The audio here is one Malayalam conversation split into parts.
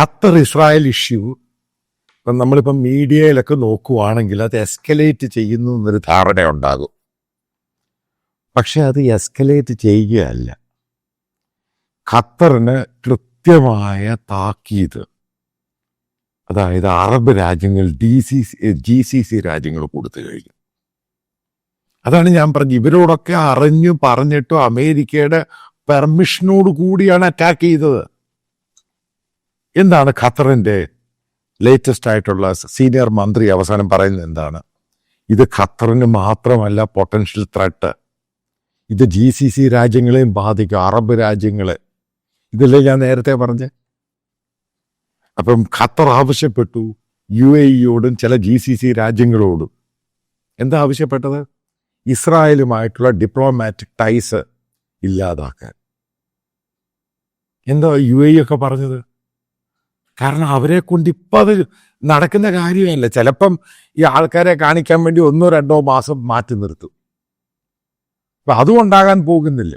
ഖത്തർ ഇസ്രായേൽ ഇഷ്യൂ ഇപ്പം നമ്മളിപ്പം മീഡിയയിലൊക്കെ നോക്കുവാണെങ്കിൽ അത് എസ്കലേറ്റ് ചെയ്യുന്നു എന്നൊരു ധാരണ ഉണ്ടാകും. പക്ഷെ അത് എസ്കലേറ്റ് ചെയ്യുകയല്ല. ഖത്തറിന് കൃത്യമായ താക്കീത് അതായത് അറബ് രാജ്യങ്ങൾ D C G C C രാജ്യങ്ങൾ കൊടുത്തു കഴിഞ്ഞു. അതാണ് ഞാൻ പറഞ്ഞത്. ഇവരോടൊക്കെ അറിഞ്ഞു പറഞ്ഞിട്ടും അമേരിക്കയുടെ പെർമിഷനോട് കൂടിയാണ് അറ്റാക്ക് ചെയ്തത്. എന്താണ് ഖത്തറിന്റെ ലേറ്റസ്റ്റ് ആയിട്ടുള്ള സീനിയർ മന്ത്രി അവസാനം പറയുന്നത് എന്താണ്? ഇത് ഖത്തറിന് മാത്രമല്ല പൊട്ടൻഷ്യൽ ത്രട്ട് ഇത് ജി സി സി രാജ്യങ്ങളെയും ബാധിക്കും അറബ് രാജ്യങ്ങളെ. ഇതല്ലേ ഞാൻ നേരത്തെ പറഞ്ഞ്? അപ്പം ഖത്തർ ആവശ്യപ്പെട്ടു യു എ ഇയോടും ചില ജി സി സി രാജ്യങ്ങളോടും. എന്താ ആവശ്യപ്പെട്ടത്? ഇസ്രായേലുമായിട്ടുള്ള ഡിപ്ലോമാറ്റിക് ടൈസ് ഇല്ലാതാക്കാൻ. എന്താ യു എ ഒക്കെ പറഞ്ഞത്? കാരണം അവരെ കൊണ്ട് ഇപ്പം അത് നടക്കുന്ന കാര്യമല്ല. ചിലപ്പം ഈ ആൾക്കാരെ കാണിക്കാൻ വേണ്ടി ഒന്നോ രണ്ടോ മാസം മാറ്റി നിർത്തും. അപ്പം അതും ഉണ്ടാകാൻ പോകുന്നില്ല.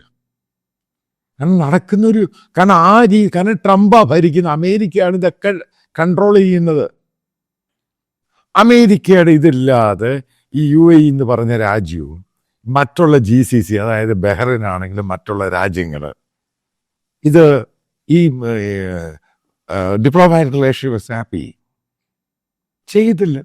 കാരണം നടക്കുന്നൊരു കാരണം ആ രീതി കാരണം ട്രംപാ ഭരിക്കുന്ന. അമേരിക്കയാണ് ഇതൊക്കെ കൺട്രോൾ ചെയ്യുന്നത്. അമേരിക്കയുടെ ഇതില്ലാതെ ഈ യു എ എന്ന് പറഞ്ഞ രാജ്യവും മറ്റുള്ള ജി സി സി അതായത് ബഹ്റൈൻ ആണെങ്കിലും മറ്റുള്ള രാജ്യങ്ങൾ ഇത് ഈ ഡിപ്ലോമാറ്റിക് റിലേഷൻ ഹാപ്പി ചെയ്തില്ല.